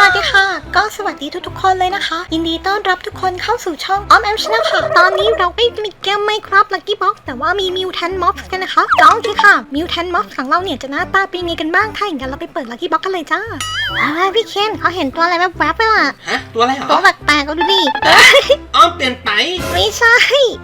สวัสดีค่ะ ก็สวัสดีทุกๆคนเลยนะคะ ยินดีต้อนรับทุกคนเข้าสู่ช่องออมแอมชนะค่ะ ตอนนี้เราไม่มีเกมไม่ครับลักกี้บ็อกแต่ว่ามีมิวแทนม็อบกันนะคะก็โอเคค่ะมิวแทนม็อบของเราเนี่ยจะหน้าตาเป็นยังไงกันบ้างถ้าอย่างนั้นเราไปเปิดลักกี้บ็อกกันเลยจ้าอ่าพี่เคนเขาเห็นตัวอะไรแวบๆไปล่ะฮะตัวอะไรเหรตัวอแปลกๆก็ดูดิอ้อมเปลี่ยนไปไม่ใช่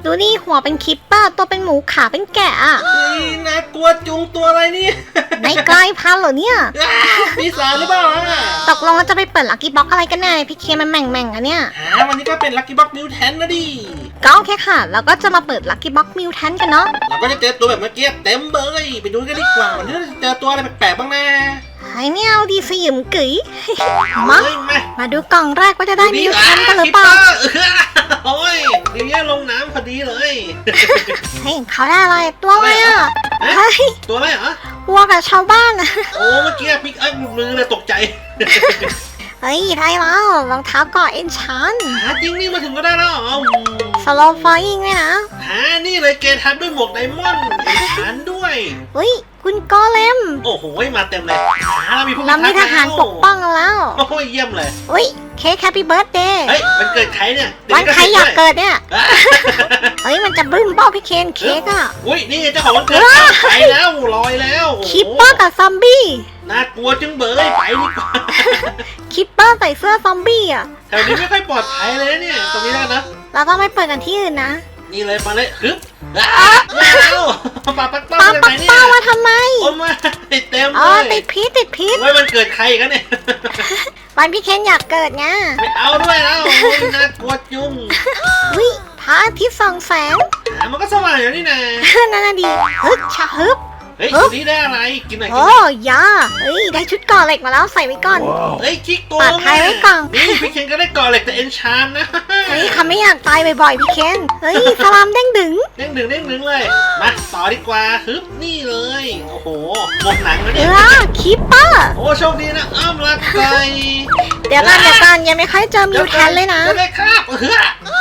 ดูนี่หัวเป็นคิปเปอร์ตัวเป็นหมูขาเป็นแกะอะเฮ้ยน่ากลัวจุงตัวอะไรเนี่ยในกลายพันธุ์เหรอเนี่ยอ้าวปีศาจหรือเปล่าอะตกลงเราจะไปเปิดลักกี้บ็อกอะไรกันแน่พี่เคนมันแหม่งๆอะเนี่ยหาวันนี้ก็เป็นลัคกี้บ็อกนิวแทนนะดิ ก็โอเคค่ะ เราก็จะมาเปิดลักกี้บ็อกมิวแทนกันเนาะเราก็จะเจอตัวแบบเมื่อกี้เต็มเบยไปดูกันดีกว่าวันนี้เราจะเจอตัวอะไรแปลกๆบ้างนะไอ้ไม่เอาดีสยิมกึ๋ยมาเฮ้ยมามาดูกล่องแรกว่าจะได้มิวแทนกันหรือเปล่าคิปเปอร์โอ้ยเดี๋ยวนี้ลงน้ำพอดีเลยเฮ้ยเขาได้อะไรตัวอะไรอะเฮ้ยตัวอะไรเหรอวัวกับชาวบ้านอะโอ้เมื่อกี้พิกอัพหลุดมือเลยตกใจ เฮ้ยได้แล้วรองเท้าเกาะเอ็นชานหาจริงนี่มาถึงก็ได้แล้วเหรออืมสโลว์ฟอยิงเลยนะหานี่เลยเกทันด้วยหมวกไดมอนด์เอ็นชานด้วยเฮ้ยคุณโกเลม โอ้โหมาเต็มเลยหาเรามีพวกเรามีทหารปกป้องเราแล้ว โอ้ยเยี่ยมเลยเฮ้ย เค้กแฮปปี้เบิร์ดเดย์เฮ้ยมันเกิดใครเนี่ยวันใครอยากเกิดเกิดเนี่ย เฮ้ยมันจะบึ้มเป้าพี่เคนเค้กอะอุ้ยนี่เจ้าของวันเกิดว้าไปแล้วลอยแล้วโอ้โหคิปเปอร์กับซอมบี้น่ากลัวจึงเบยไปดีกว่าคิปเปอร์ใส่เสื้อซอมบี้อะแถวนี้ไม่ค่อยปลอดภัยเลยนะเนี่ยตรงนี้แล้วกันนะเราต้องไปเปิดกันที่อื่นนะ นี่เลยมาเลยฮึบอ้าไม่เอา ปาปักเป้าป้าไปปันกเนี่ยเป้ามาทำไม โอ้มาติดเต็มอ๋อ เลติยดพิษติดพิษ ไว้มันเกิดใครอีกันเนี่ย วันพี่เคนอยากเกิดไงไม่เอาด้วยแล้วโอ้ยน่ากลัวจุงวิพระอาทิตย์ส่องแสงหามันก็สว่างอยู่นี่นะนั่นน่ะดีฮึบชะฮึบเฮ้ยฮึบตัวนี้ได้อะไร กินหน่อยกินโอ้น่อยยาเฮ้ย ได้ชุดเก่อเหล็กมาแล้วใส่ไว้ก่อน เฮ้ยคลิกตัวปลอดภัยไว้ก่อน นี่พี่เคนก็ได้ก่อเหล็กแต่เอนชานนะ ฮ้ยเขาไม่อยากตายบ่อยๆพี่เคนเฮ้ยสลามเด้งดึงเด้งหนึ่งเด้งหนึ่งเลย มาต่อดีกว่าฮึบนี่เลย โอ้โหหมดหนังแล้วเอเนี่ย อคิปเปอร์โอ้โชคดีนะอ้อมรักไก่เดี๋ยวกันเดี๋ยวกันยังไม่ค่อยเจอมิวแทนเลยนะ จะได้คาบเฮ้ย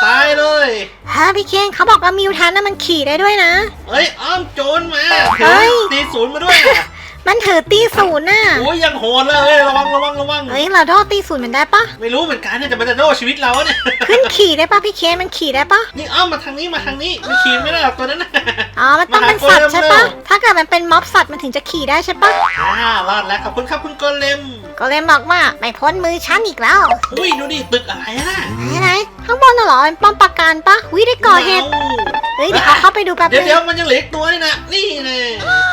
ตายเลย ฮะพี่เคนเขาบอกว่ามิวแทนน่ะมันขี่ได้ด้วยนะเฮ้ยอ้อมโจรมาเฮ้ย ตีศูนย์มาด้วยอะ มันถือตีศูนย์น่ะโอ้ยยังโหดเลยเฮ้ยระวังระวังระวัง เฮ้ยเราโดนตีศูนย์มันได้ปะไม่รู้เหมือนกันเนี่ยแต่มันจะโดนชีวิตเราอะเนี่ย ขึ้นขี่ได้ปะพี่เคนมันขี่ได้ปะนี่อ้อมมาทางนี้มาทางนี้ไม่ขี่ไม่ได้หรอกตัวนั้นน่ะ อ๋อมันต้องเป็นสัตว์ใช่ปะถ้าเกิดมันเป็นม็อบสัตว์มันถึงจะขี่ได้ใช่ปะอ่ารอดแล้วขอบคุณครับคุณโกเลมก็เลยบอกว่าไม่พ้นมือฉันอีกแล้วอุ้ยดูดิตึกอะไรอะไหนไหนข้างบนน่ะเหรอเป็นป้อมปราการปะวิได้ก่อเหตุ เฮ้ยเดี๋ยวเขาเข้าไปดูแป๊บเดี๋ยวนึเดี๋ยวงมันยังเหลืออีกตัวนี่นะนี่แน่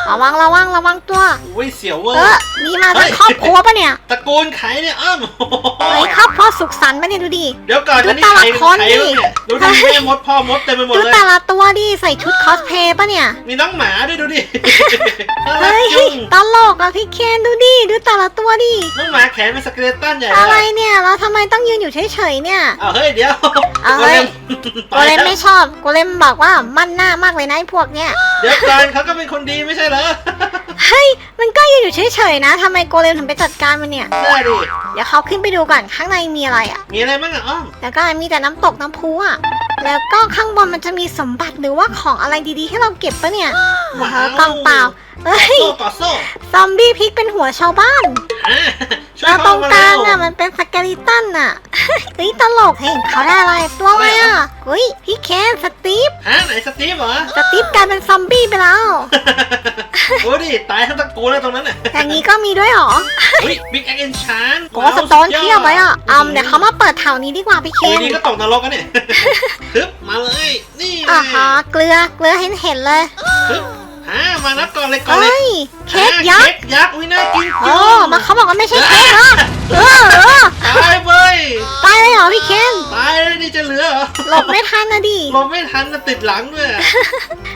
ระวังระวังระวังตัว อุ้ยเสียวเวอเออร์ มีมาทั้งครอบครัวปะเนี่ยตระกูลไขเนี่ยอ้อมเฮ้ยครอบครัวสุขสันต์ปะเนี่ยดูดิ เดี๋ยวก่อนดูนะนี่แต่ใครละเป็นคนใครดิวะเนี่ยดูดิ แม่มดพ่อมดเต็มไปหมดดูเลย แต่ละตัวดิใส่ชุดคอสเพลย์ปะเนี่ย มีน้องหมาด้วยดูดิน่ารักเฮ้ยจุงตลกอะพี่เคนดูดิดูแต่ละตัวดิ น้องหมาแขนเป็นสเกเลตันใหญ่อะไรเลยเนี่ยแล้วทำไมต้องยืนอยู่เฉยๆเนี่ย อ้าวเฮ้ยเดี๋ยวเอาเฮ้ยไปโกเลมแล้วไม่ชอบโกเลมบอกว่ามั่นหน้ามากเลยนะไอ้พวกเนี่ยเดี๋ยวก่อนเขาก็เป็นคนดีไม่ใช่เหรอเฮ้ย มันก็ยืนอยู่เฉยๆนะทำไมโกเลมถึงไปจัดการมันเนี่ยได้ดิเดี๋ยวเขาขึ้นไปดูก่อนข้างในมีอะไรอะมีอะไรบ้างอะอ้อม แล้วก็มีแต่น้ำตกน้ำพุอะแล้วก็ข้างบนมันจะมีสมบัติหรือว่าของอะไรดีๆ ให้เราเก็บปะเนี่ยว้าว เออกล่องเปล่าเฮ้ย โซ่ต่อโซ่ ซอมบี้พลิกเป็นหัวชาวบ้าน อะช่วยแล้วตพ่รองมากลาแล้งวอะมันเป็นสเกลิตันอะเฮ้ยตลกเห็นเขาได้อะไรตัวอะไรอะเฮ้ยพี่เคนสตีฟฮะไหนสตีฟเหรอ สตีฟกลายเป็นซอมบี้ไปแล้ว โอ้ดิตายทั้งตระกูลเลยตรงนั้นน่ะอย่างนี้ก็มีด้วยเหรออุ้ยบิ๊กแอคเอนชานโกสโตนเทียบไว้อะอืมเดี๋ยวเขามาเปิดแถวนี้ดีกว่าพี่เคทีนนี้ก็ตกนรกกันเนี่ยฮึบมาเลย นี่อ่าไงฮะเกลือเกลือเห็นเห็นๆเลยฮึบ ฮะมานับก่อนเลยก่อนเลยเฮ้ยเค้กยักเค้ษ์กยักษ์อุ้ยน่ากินโอ้มาเขาบอกว่าไม่ใช่เค้กเหรอเออเออตายเว้ยตายเลยเหรอพี่เคนตายเลยนี่จะเหลือเหรอหลบไม่ทันนะดิลมไม่ทันนะติดหลังด้วย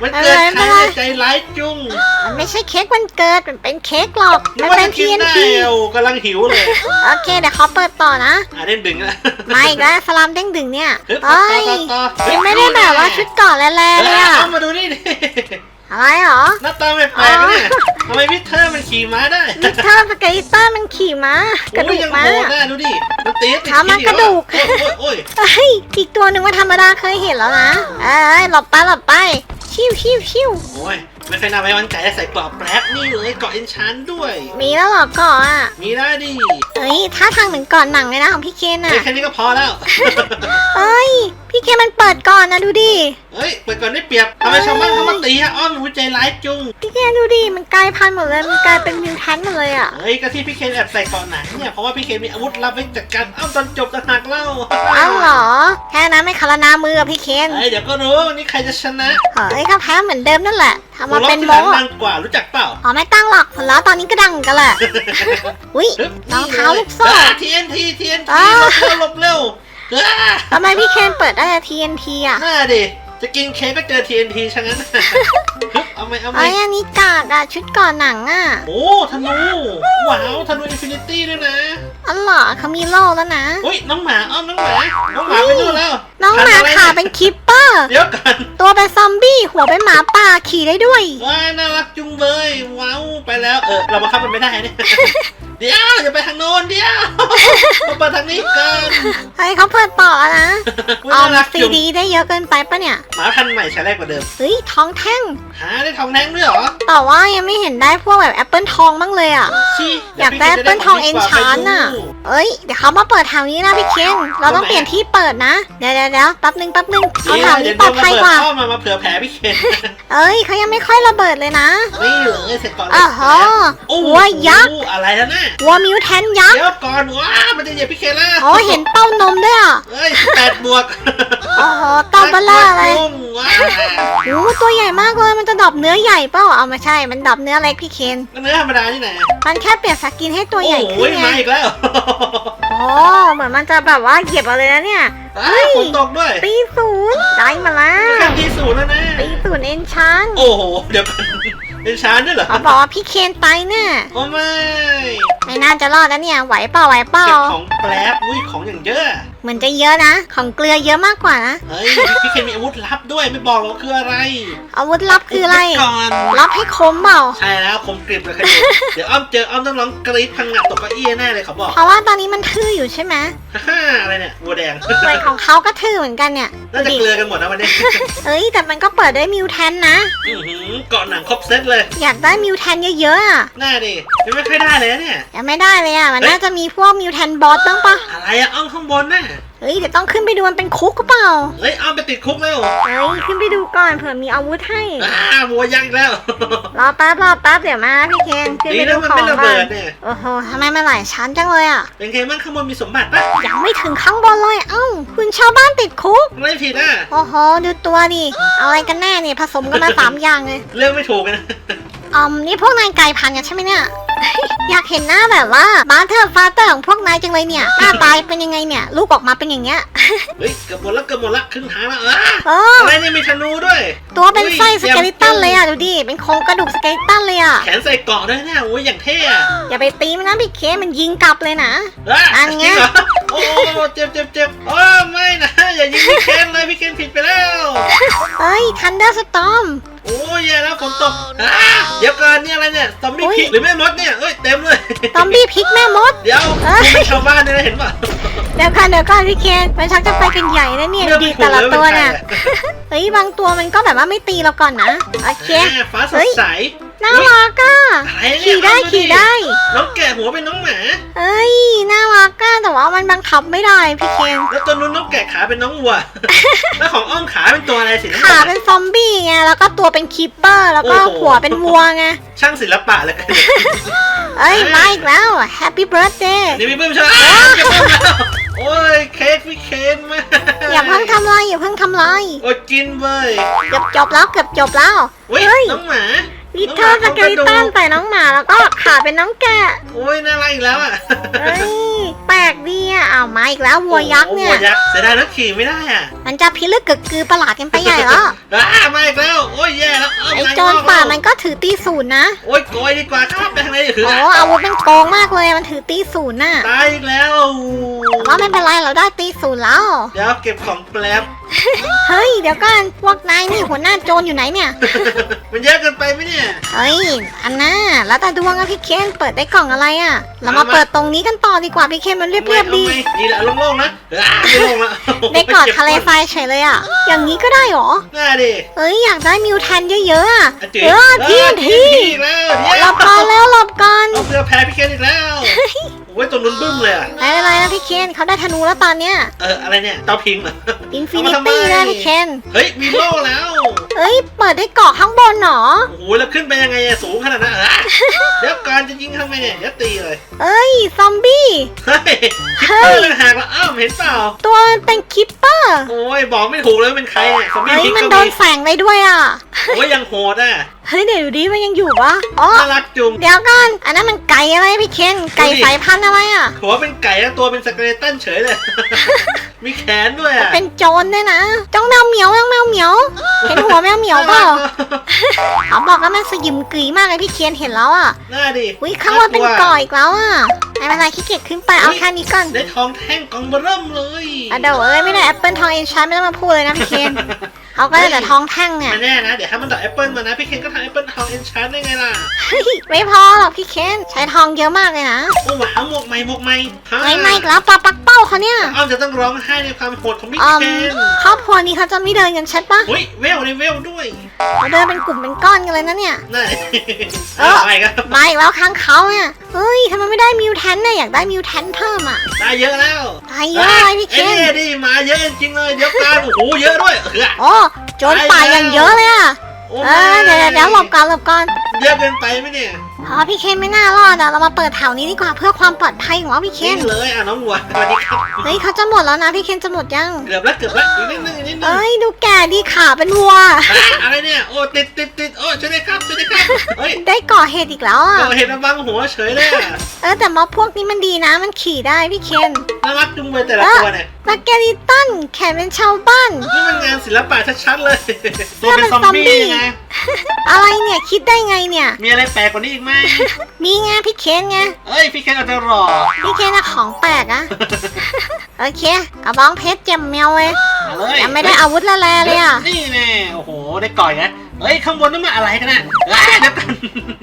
มันเกิดอะไร ใครอะไรเนี่ยใจร้ายจุงมันไม่ใช่เค้กวันเกิด มันเป็นเค้กหรอกนึมักนว่าเป็จะนกินได้ TNT โอ้กำลังหิวเลยโอเคเดี๋ยวเขาเปิดต่อนะ อะเด้งดึงแล้วมาอีกแล้วสลามเด้งดึงเนี่ยฮึบเฮ้ยต่อต่อต่อยังไม่ได้แบบว่าชุดเก่อนแร่ๆเลยอะเอามาดูนี่ดิ อะไรเหรอ หน้าตาแปลกๆนะเนี่ยทำไมวิเทอร์มันขี่ม้าได้วิกเตอร์สเกลิตันมันขี่ม้ากระดูโอ้ยกยังม้าโหดนะดูดิมันตีติดขามันกระดูกโอ้ยโอ้ยเอ้ยอีกตัวหนึ่งว่าธรรมดาเคยเห็นแล้วนะเอ้ยหลบไปหลบไป ชิวชิวชิวโอ้ย ไม่เคยน่าไว้วันใจจะใส่เกราะแป๊บนี่เลยเกราะเอนชานด้วย มีแล้วเหรอก่อนอะมีได้ดิเฮ้ยถ้าทางเหมือนก่อนหนังเลยนะของพี่เคนเฮ้ยอะ แค่นี้ก็พอแล้ว เอ้ย พี่เคนมันเปิดก่อนนะดูดิเฮ้ยเปิดก่อนได้เปรียบทำไมชาวบ้านเขามาตีอะอ้อมหนูใจร้ายจุงพี่เคนดูดิมันกลายพันธุ์หมดเลยมันกลายเป็นมิวแทนหมดเลยอะเฮ้ยก็ที่พี่เคนแอบใส่เกราะหนังเนี่ยเพราะว่าพี่เคนมีอาวุธลับไว้จัดการอ้อมตอนจบต่างหากเล่าอ้าวเหรอแค่นั้นไม่คารนามืออะพี่เคนเฮ้ยเดี๋ยวก็รู้ว่าวันนี้ใครจะชนะเฮ้ยก็แพ้เหมือนเดิมนั่นแหละทำหัวมาเราะเป็นที่โมหลังดังกว่ารู้จักเปล่าอ๋อไม่ตั้งหรอกผลแล้วตอนนี้ก็ดังกันแหละอุ้ยฮึบรองเท้าลูกโซ่ทีเอ็นทีทีเอ็นทีอ้าหลบเร็วหลบเร็วอ่าทำไมพี่เคนเปิดได้แต่ TNT อะน่าดิจะกินเค้กก็เจอ TNT ชะงั้นฮึบ เอาไหมเอาไหมไอ้ยอันนี้กาดอะชุดก่อนหนังอะโอ้ธนู ว้าวธนูอินฟินิตี้ด้วยนะอ๋อเหรอเขามีโล่แล้วนะ อุ้ยน้องหมาอ้อมน้องหมา น้องหมาไปนู่นแล้วน้องหมาพันธุ์อะไรขาเนี่ยเป็นคิปเปอร์ เดี๋ยวก่อนตัวเป็นซอมบี้หัวเป็นหมาป่าขี่ได้ด้วย ว้าน่ารักจุงเบยว้าวไปแล้วเออเราบังคับมันไม่ได้เนี่ยเดี๋ยวอย่าไปทางโน้นเดี๋ยวมาเปิดทางนี้กันเฮ้ยเขาเปิดต่อนะอุ๊ยเอาน่ารักซีจุงดีได้เยอะเกินไปปะเนี่ยหมาพันธุ์ใหม่ใช้แรกกว่าเดิมเฮ้ยทองแท่งหาได้ทองแดงด้วยเหรอแต่ว่ายังไม่เห็นได้พวกแบบแอปเปิลทองบ้างเลยอะ ชี้อยากได้แอปเปิลทองเอนชานน่ะ เอ้ย เดี๋ยวเขามาเปิดแถวนี้นะพี่เคนเราต้องเปลี่ยนที่เปิดนะ เดี๋ยวเดี๋ยวเดี๋ยวแป๊บนึงแป๊บนึงเอาแถวนี้ปลอดภัยกว่าเข้ามามาเผื่อแผลพี่เคนเอ้ยเขายังไม่ค่อยระเบิดเลยนะนี่เลยเสร็จก่อนเลยอ้าวโหโอ้โหหัวยักษ์อะไรแล้วน่ะวัวมิวแทนยักษ์เดี๋ยวก่อนว้ามันจะเหยียบพี่เคนแล้วโอ้เห็นเต้านมด้วยอะเอ้ยแปดบวกโอ้โหเต้าเบลล่าเลย จุ้งว้าโอ้ตัวใหญ่มากเลยมันจะดรอปเนื้อใหญ่เปล่าเอาไม่ใช่ มันดรอปเนื้อเล็กพี่เคนก็เนื้อธรรมดาที่ไหนมันแค่เปลี่ยนสกินให้ตัวใหญ่โอ้ขึ้นยไงมาอีกแล้วโอ้เหมือนมันจะแบบว่าเหยียบเอาเลยนะเนี่ยอ้าวฝนตกด้วยปีศูนย์ได้มาแล้แค่วที่ศูนย์แล้วนะปีศูนย์เอนชานโอ้โหเดี๋ยวก่อนเป็นชานด้วยเหรอเขาบอกว่าพี่เคนไปเนี่ยโอ้ไม่ไม่น่าจะรอดแล้วเนี่ยไหวเปล่าไหวเปล่าเก็บของแป๊บอุ้ยของอย่างเยอะ เหมือนจะเยอะนะ ของเกลือเยอะมากกว่านะเฮ้ยพี่เคนมีอาวุธลับด้วยไม่บอกหรอกคืออะไรอาวุธลับคืออะไรบก่อนรับให้คมเปล่าใช่แล้วคมกริบเลยครับเดี๋ยวอ้อมเจออ้อมต้องร้องกรี๊ดพังงะตกเก้าอี้แน่เลยเขาบอกเพราะว่าตอนนี้มันทื่ออยู่ใช่ไหมฮ่าอะไรเนี่ยวัวแดงส่วนของเขาก็ทื่อเหมือนกันเนี่ยน่าจะดูเกลืดิอกันหมดนะวันนี้ เอ้ยแต่มันก็เปิดด้วยมิวแทนนะ อื้อหือเกาะหนังครบเซตเลยอยากได้มิวแทนเยอะๆอะน่าดิยังไม่ค่อยได้เลยนะเนี่ย ยังไม่ได้เลยอะมันเฮ้ยน่าจะมีพวกมิวแทนบอสบ้างปะอะไรอะอ้อมข้างบนน่ะเฮ้ยเดี๋ยวต้องขึ้นไปดูมันเป็นคุกหรือเปล่าเฮ้ยอ้อมไปติดคุกแล้วเฮ้ยขึ้นไปดูก่อนเผื่อมีอาวุธให้อ่าวัวยักษ์อีกแล้ว รอแป๊บรอแป๊บเดี๋ยวมาพี่เคนขึ้นดีไปนะดูมันของไม่ระก่อเบินดเนี่ย โอ้โหทำไมมันหลายชั้นจังเลยอะเป็นไงบ้างข้างบนมีสมบัติปะยังไม่ถึงข้างบนเลยเอ้าคุณชาวบ้านติดคุกไม่ผิดอะโอ้โหดูตัวดิเอาอะไรกันแน่เนี่ยผสมกันมาสามอย่างเลยเรื่องไม่ถูกกันนะ อืมนี่พวกนายไก่พันธุ์กันใช่ไหมเนี่ย อยากเห็นหน้าแบบว่าบ้านเธอฟาเตอร์ของพวกนายจังเลยเนี่ย หน้าตายเป็นยังไงเนี่ย ลูกออกมาเป็นอย่างเงี้ย เฮ้ยเกือบหมดละเกือบหมดละครึ่งทางแล้วอะเอออะไรเนี่ยมีธนูด้วยตัวเป็นไส้อุ้ยสเกลิตันเลยอะดูดิ เป็นโครงกระดูกสเกลิตันเลยอะ แขนใส่เกราะด้วยเนี่ยโอ้ยอย่างเท่อะอย่าไปตีมันนะพี่เคมันยิงกลับเลยนะอะอันจเงี้ริงยเหรอโอ้เจ็บเจ็บเจ็บโอ้ไม่นะอย่ายิงพี่เคนเลยพี่เคนผิดไปแล้ว เอ้ยทันเดอร์สตอม โอ้ยแย่แล้วฝนตกอะเดี๋ยวก่อนนี่อะไรเนี่ยซอมบี้อุ๊ย พิษหรือแม่มดเนี่ยเอ้ยเต็มเลย ซอมบี้พริกแม่มด เดี๋ยวเอ้ย คุณเป็นชาวบ้านเนี่ยนะเห็นป่ะเดี๋ยวก่อนเดี๋ยวก่อนพี่เคนมันชักจะไปกันใหญ่แล้วเนี่ยดูดีแต่ละตัวเนี่ยเฮ้ยบางตัวมันก็แบบว่าไม่ตีเราก่อนนะโอเคอ่าฟ้าสเฮ้ดยใส น่ารักอะอะไรเนี่ยขี่ได้เอาขี่ได้ น้องแกะหัวเป็นน้องหมา เอ้ยน่ารักอะแต่ว่ามันบังคับไม่ได้พี่เคนแล้วตัวนู้นน้องแกะขาเป็นน้องวัว แล้วของอ้อมขาเป็นตัวอะไรสีน้ำขาเงินเป็นซอมบี้ไงแล้วก็ตัวเป็นคีปเปอร์แล้วก็โอ้โห หัวเป็นวัวไงช่างศิลปะเลยกันเนี่ยเอ้ยมาอีกแล้วแฮปปี้เบิร์ดเดย์นี่มีเพิ่มใช่ไหมอ้าวจะเพิ่มแล้วโอ้ยเค้กพี่เคนมาอย่าเพิ่งทำลายอย่าเพิ่งทำลายโอ้ยกินเว้ยเกือบจบแล้วเกือบจบแล้ว เว้ยเฮ้ยน้องหมา ลิทเทิลสเกลิตันใส่น้องหมาแล้วก็ขาเป็นน้องแกะโอ้ยน่ารักอีกแล้วอะเอ้ยแปลกดีอะเอามาอีกแล้ววัวยักษ์เนี่ย โอ้วัวยักษ์เสียดายนักขี่ไม่ได้อะมันจะพิลึกกึกกือประหลาดกันไปใหญ่แล้วอ่ามาอีกแล้วโอ้ยแย่แล้วเาไอ้โจรงอกป่ามันก็ถือตีศูนย์นะโอ้ยโกยดีกว่าครับไปทางไหนถือโอ้อาวุธมันโกงมากเลยมันถือตีศูนย์น่ะตายอีกแล้วแต่ว่าไม่เป็นไรเราได้ตีศูนย์แล้ว เดี๋ยวเก็บของแป๊บเฮ้ย เดี๋ยวก่อนพวกนายนี่หัวหน้าโจรอยู่ไหนเนี่ย มันเยอะเกินไปไหมเนี่ย เฮ้ย อันน่าแล้วแต่ดวงอะพี่เคนเปิดได้กล่องอะไรอะเรามามามาเปิดตรงนี้กันต่อดีกว่าพี่เคนมันเรียบๆดี อาไหมนี่แหละโล่งๆนะอ่าไม่โล่งละได้กอดทะเลทรายเฉยเลยอะอย่างนี้ก็ได้เหรอหน้าดิเอ้ยอยากได้มิวแทนเยอะๆอะอะจืดเออทีนทีอีกแล้วเดี๋ยวหลบก่อนแล้วหลบก่อน เอาเรือแพ้พี่เคนอีกแล้ว โอ้ยตัวนุ่นบึ้มเลยอะไม่เป็นไรนะพี่เคนเขาได้ธนูแล้วตอนเนี้ยเอออะไรเนี่ยเตาพิงเหรออินฟินิเอามาทำไมตี้นะพี่เคนเฮ้ยมีโล่แล้วเอ้ยเปิดได้เกาะข้างบนเหรอ โอ้โหแล้วขึ้นไปยังไงอะสูงขนาดนั้นอะเดี๋ยวก่อนจะยิงทำไมเนี่ยเดี๋ยวตีเลย เอ้ย ซอมบี้ เฮ้ยคิปเฮ้เปอยร์ต่างหากละอ้าวเห็นเปล่า ตัวมันเป็นคิปเปอร์โอ้ยบอกไม่ถูกเลยว่าเป็นใครเนี่ยซอมบี้เฮ้ยพิกมันก็โดมีนแฝงได้ด้วยอะ โอ้ยยังโหดอะเฮ้ยเดี๋ยวดูดิมันยังอยู่ปะอ๋อ น่ารักจุง เดี๋ยวก่อน อันนั้นมันไก่อะไรพี่เคนไก่ดูดิสายพันธุ์อะไรอะ หัวเป็นไก่แล้วตัวเป็นสเกเลตันเฉยเลย มีแขนด้วยอะ เป็นโจรด้วยนะจ้องแมวเหมียวแมวแมวเหมียว เขาบอกว่ามันสยิมกรีมากเลยพี่เคนเห็นแล้วอะน่าดิอุ้ยข้างบนเป็นก่ออีกแล้วอะไม่เป็นไรขี้เกียจขึ้นไปเอาแค่นี้ก่อนได้ทองแท่งกองเบอร์เริ่มเลยอะเดี๋ยวเอ้ยไม่ได้แอปเปิลทองเอ็นชาไม่ต้องมาพูดเลยนะพี่เคน เขาก็ได้แต่ทองแท่งเนี่ยไม่แน่นะ เดี๋ยวถ้ามันดอกแอปเปิลมานะพี่เคนก็ทำแอปเปิลทองเอนชาร์ได้ไงล่ะเฮ้ยไม่พอหรอกพี่เคนใช้ทองเยอะมากเลยนะโอ้หวาวหมวกใหม่หมวกใหม่ฮะไม่ไม่อีกแล้วปลาปักเป้าเขาเนี่ยอ้อมจะต้องร้องไห้ในความโหดของพี่อืเคนมครอบครัวนี้เขาจะไม่เดินกันใช่ปะเฮ้ยเวลในเวลด้วยเขาเดินเป็นกลุ่มเป็นก้อนกันเลยนะเนี่ยน่าเอออะไรกันมาอีกแล้วค้างเขาเนี่ยเฮ้ยทำไมไม่ได้มิวแทนเนี่ยอยากได้มิวแทนเพิ่มอะได้เยอะแล้วได้เยอะเลยพี่เคน ไอ้ดิมาเยอะจริงๆเลยเยอะการโอ้โหเยอะด้วยเออ โอ้โจรป่าอย่างเยอะเลยอะ โอ้เออเดี๋ยวเดี๋ยวเดี๋ยวหลบก่อนหลบก่อน เยอะเกินไปไหมเนี่ย อ๋อพี่เคนไม่น่ารอดอะเรามาเปิดแถวนี้ดีกว่าเพื่อความปลอดภัยของเราพี่เคนนี่เลยอะน้องวัวสวัสดีครับเฮ้ยเขาจะหมดแล้วนะพี่เคนจะหมดยังเกือบแล้วเกือบแล้วอีกนิดนึงอีกนิดนึงเอ้ยดูแก่ดีขาเป็นวัว อะอะไรเนี่ยโอ้ติดติดติดโอ้ช่วยด้วยครับช่วยด้วยครับเฮ้ยได้ก่อเหตุอีกแล้วอะเราเห็นมันบังหัวเฉยเลยอะเออแต่ม็อบพวกนี้มันดีนะมันขี่ได้พี่เคน น่ารักจุงเลยแต่ละตัวเนี่ยสเกลิตันแขนเป็นชาวบ้านนี่มันงานศิลปะชัดๆเลยตัวเป็นเป็นซอมซอมบี้บี้ไงอะไรเนี่ยคิดได้ไงเนี่ย มีอะไรแปลกกว่านี้อีกไหมมีไงพี่เคนไงเอ้ยพี่แคนอาจจะหล่อพี่เคนน่ะของแปลกอะโอเคกระบองเพชรเจ็มแมวเว้ยมาเลยยังไม่ได้อาวุธละแลเลยอะนี่แน่โอ้โหได้ก่อยนะ เฮ้ยข้างบนนั่นมันอะไรกันน่ะเอ้ยเดี๋ยวกัน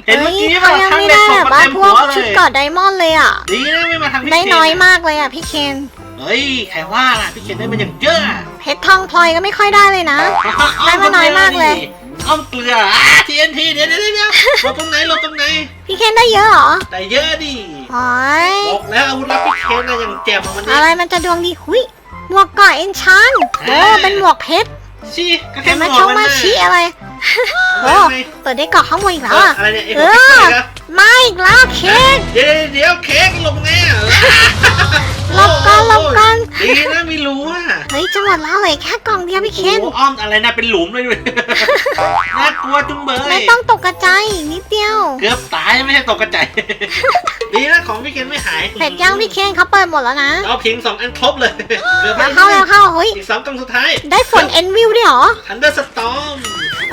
เห็นเมื่อกี้ฮ้ยป่ะเขายังข้างไม่เด็กได้ส่งแบบมาว่าเต็มพหัวกวเลชุดย เกอดไดมอนด์เลยอะดีนะไม่มาทางพี่ได้เคนน้อยมากเลยอะพี่เคนเฮ้ยใครว่าล่ะพี่เคนได้มันอย่างเยอะเพชรทองพลอยก็ไม่ค่อยได้เลยนะ ได้มาน้อยมากเลย อ้อมเกลืออะ TNT เดี๋ยวเดี๋ยวเดี๋ยวหลบตรงไหนหลบตรงไหนพี่เคนได้เยอะเหรอแต่เยอะดิโอ้ยบอกแล้วอาวุธลับพี่เคนนะอย่างแจ่มอะมันอะนี่ไรมันจะดวงดีหุยหมวกเกาะเอนชานโอ้อ่าเป็นหมวกเพชร ชี้ก็เห็แค่นหไหมมวชกงมันมาน่ะชี้อะไรโอ้เอาไปเปิดได้เกาะข้างบนอีกเอแล้วออะอะไรเนี่ยไอ้เอหัวอเค้กเหรอมาอีกแล้วเค้กเดี๋ยวเดี๋ยวเค้กหลบไงอะ หลบก่อนหลบก่อน ดีนะไม่รู้อะเฮ้ยจะหมดแล้วเลยแค่กล่องเดียวพี่เคนโอ้อ้อมอะไรนะเป็นหลุมเลยด้วยน่ากลัวจุงเบยไม่ต้องตกกระจายนิดเดียว เกือบตายไม่ใช่ตกกระจายดีนะของพี่เคนไม่หายเสร็จยังพี่เคนเขาเปิดหมดแล้วนะเอาพิงสองอันครบเลยเหลือแล้วไเข้าแล้วเข้าเฮ้ยอีกสองกล่องสุดท้าย ได้ฝนเอ็นวิวด้วยเหรอทันเดอร์สตอม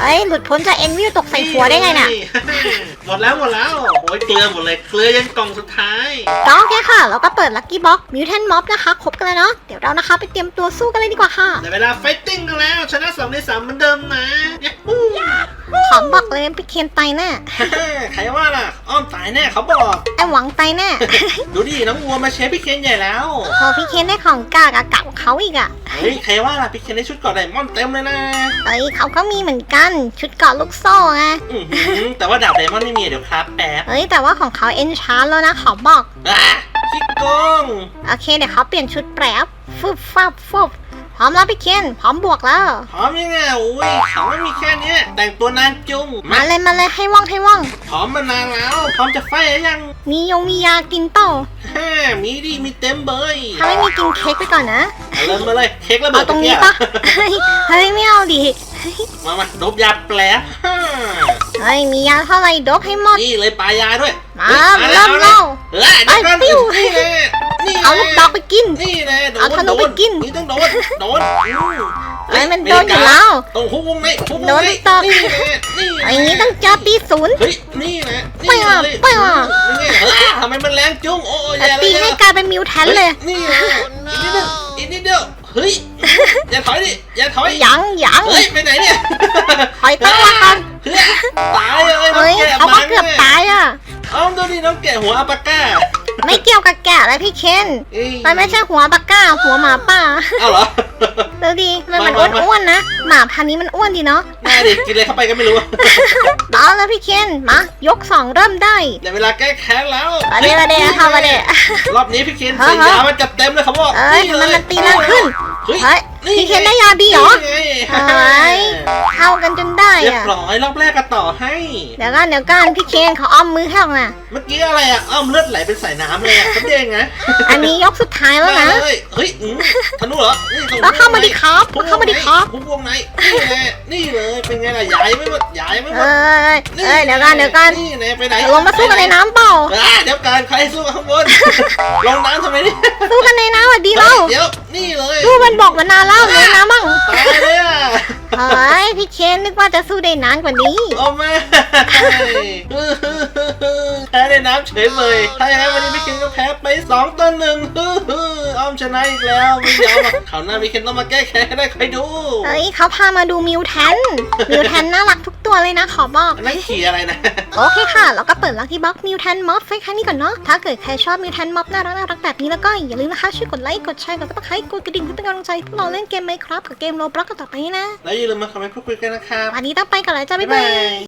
เฮ้ยหลุดพ้นจากเอ็นวิวตกใส่หัวได้ไงน่ะหมดแล้วหมดแล้วโอ้ยเกลือหมดเลยเกลือยันกล่องสุดท้ายก็โอเคค่ะแล้วก็เปิดลัคกี้บ็อกมิวแทนม็อบนะคะครบกันแล้วเนาะเดี๋ยวเรานะคะไปเตรียมตัวสู้กันเลยดีกว่าค่ะในเวลาไฟติ้งกันแล้วชนะสองในสามเหมือนเดิมนะยัฮู้ ขอบอกเลยพี่เคนตายแน่ใครว่าล่ะ อ้อมตายแน่เขาบอก ไอหวังตายแน่ ดูดิน้องวัวมาเชฟพี่เคนใหญ่แล้วพอพี่เคนได้ของกากอะกับเขาอีกอะเฮ้ยใครว่าล่ะพี่เคนได้ชุดเกราะไดมอนด์เต็มเลยนะเอ้ยเขาก็มีเหมือนกันชุดเกราะลูกโซ่ไงอื้อหือแต่ว่าดาบไดมอนด์ไม่มีเดี๋ยวครับแป๊บเฮ้ยแต่ว่าของเขาเอ็นชาร์แล้วนะขอบอกอะขี้โกงโอเคเดี๋ยวเขาเปลี่ยนชุดแปรบฟึบฟับฟบ พร้อมแล้วพี่เคนพร้อมบวกแล้ว พร้อมยังไงอุ้ยเขาไม่มีแค่เนี้ยแต่งตัวนานจุงมาเลยมาเลยให้ว่องให้ว่องพร้อมมานานแล้วพร้อมจะไฟหรือยังมียงมียากินเต้าฮ่ามีดิมีเต็มเบยถ้าไม่มีกินเค้กไปก่อนนะเอาเริ่มมาเลยเค้กระเบิเอาดตรงนี้เมื่ปะอกี้เฮ้ยเฮ้ยไม่เอาดิมามาดบยาแปลฮ่าเฮ้ยมียาเท่าไหร่ดบให้หมดนี่เลยปลายาด้วยมาฮ้ยเริ่มอเล่าเฮ้ยเดี๋ยวก่อนไปปิ้ว นี่แน่นี่แน่เอาลูกดอกไปกิน นี่แน่โดนเอาธนูไปกิน นี่ต้องโดน โดนอืมเฮ้ยมันไม่โดนอยู่แล้วต้องฮุกวงไหนฮุกวงโดนไหนตอกนี่แน่นี่แน่ไอ้นี้ต้องเจอปีศูนย์เฮ้ย นี่แน่ไปอะเลยไปอะนี่ไงเฮ้ยทำไมมันแรงจุ้งโอ้ยแต่แย่ตีเลยให้กลายเป็นมิวแทนเลย นี่แน่อีกนิดเดียวอีกนิดเดียวเฮ้ย อย่าถอยดิ อย่าถอย ยังยังเฮ้ย ไปไหนเนี่ย ถอยตั้งหลักก่อนเฮ้ยตายเลยน้องเฮ้ยแกะเขาก็มันเกือบนี่ตายอะ เอาดูดิน้องแกะหัวอัลปาก้า ไม่เกี่ยวกับแกะเลยพี่เคน เอ้ยมันไม่ใช่หัวบักก้า หัวหมาป่า เอาเหรอ ดูดิมันมันมามา อ้วนๆนะหมาพันธุ์นี้มันอ้วนดีเนาะน่าดิกินอะไรเข้าไปก็ไม่รู้ เอาแล้วพี่เคนมายกสองเริ่มได้เดี๋ยวเวลาแก้แค้นแล้วมาเดมาเดเข้ามาเด รอบนี้พี่เคนเฮ้ใส่ยยามาจัดเต็มเลยครับว่าเอ้ยทำไมมันตีแรงขึ้นเฮ้ยเฮ้ยนี่พี่เคนได้ยาดีเหรอ นี่ไงเฮ้ยเข้ากันจนได้เรียบอะร้อยรอบแรกก็ต่อให้ เดี๋ยวกันเดี๋ยวกันพี่เคนเขาอ้อมมือให้ออกนะเมื่อกี้อะไรอะอ้อมเลือดไหลเป็นสายน้ำเลยอะก็เด้งนะอันนี้ยกสุดท้ายแล้วมานะเลยเฮ้ยอืมธนูเหรอนี่ตรงแล้วเข้ามาดิครับพุ่งเข้ามาดิครับพุ่งวงในนี่ไงนี่เลยเป็นไงล่ะใหญ่ไม่หมดใหญ่ไม่หมเอ้ดยเอ้ยเดี๋ยวกันเดี๋ยวกันนี่ไงไปไหนลงมาสู้กันในน้ำเปล่าอ่าเดี๋ยวกันใครสู้กับข้างบนลงน้ำทำไมเนี่ยสู้กันในน้ำอะดีแล้วเดี๋ยวนี่เลยสู้มันบอกมานานแล้วในน้ำมั่งตายเลยอะเฮ้ยพี่เคนนึกว่าจะสู้ได้นานกว่านี้ โอ้แม่แพ้ในน้ำเฉยเลยถ้าอย่างนั้นวันนี้พี่เคนก็แพ้ไปสองต่อหนึ่งอ้อมชนะอีกแล้วไม่ยอมอะคราวหน้าพี่เคนต้องมาแก้แค้นให้ได้ใครดูเฮ้ยเขาพามาดูมิวแทนมิวแทนน่ารักทุกตัวเลยนะขอบอกอันนั้นขี่อะไรนะ โอเคค่ะ แล้วก็เปิดลั c กี้บ็อกมิวแทนม็อบไว้แค่นี้ก่อนเนาะถ้าเกิดใครชอบมิวแทนม็อบน่ารักน่ารักแบบนี้แล้วก็อย่าลืมนะคะช่วยกดไลค์กดแชร์กดซับสไครต์กดกระดิ่งเพื่อเป็นกำลังใจให้พวกเราเล่นเกมไหมครับกับเกมโรบล็อกกันต่อไปนะแล้วอย่าลืมมาคอมเมนต์พูดคุยกันนะครับ วันนี้ต้องไปก่อนแล้วจ้าบ๊ายบ๊ายบาบายย